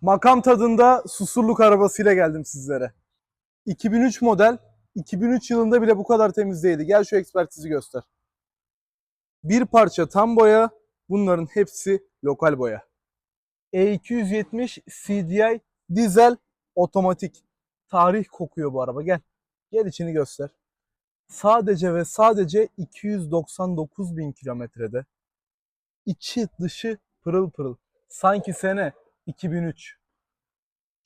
Makam tadında susurluk arabasıyla geldim sizlere. 2003 model, 2003 yılında bile bu kadar temiz değildi. Gel şu ekspertizi göster. Bir parça tam boya, bunların hepsi lokal boya. E270 CDI dizel otomatik. Tarih kokuyor bu araba. Gel. Gel içini göster. Sadece ve sadece 299 bin kilometrede. İçi dışı pırıl pırıl. Sanki sene 2003.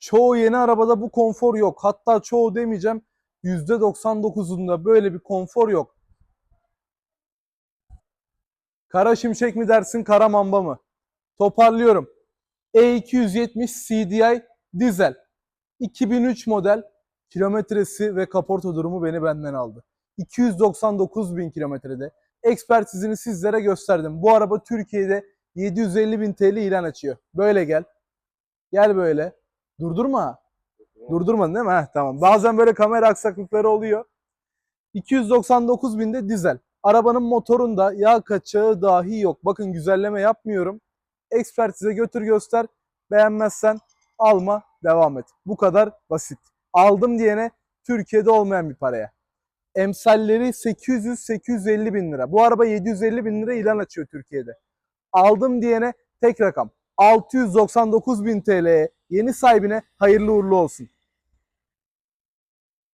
Çoğu yeni arabada bu konfor yok. Hatta çoğu demeyeceğim %99'unda böyle bir konfor yok. Kara şimşek mi dersin, kara mamba mı? Toparlıyorum. E270 CDI dizel. 2003 model. Kilometresi ve kaporta durumu beni benden aldı. 299 bin kilometrede. Ekspertizini sizlere gösterdim. Bu araba Türkiye'de 750 bin TL ilan açıyor. Böyle gel. Gel böyle. Durdurma. Durdurmadın değil mi? Heh, tamam. Bazen böyle kamera aksaklıkları oluyor. 299 binde dizel. Arabanın motorunda yağ kaçağı dahi yok. Bakın güzelleme yapmıyorum. Ekspertize götür göster. Beğenmezsen alma devam et. Bu kadar basit. Aldım diyene Türkiye'de olmayan bir paraya. Emsalleri 800-850 bin lira. Bu araba 750 bin lira ilan açıyor Türkiye'de. Aldım diyene tek rakam. 699 bin TL'ye yeni sahibine hayırlı uğurlu olsun.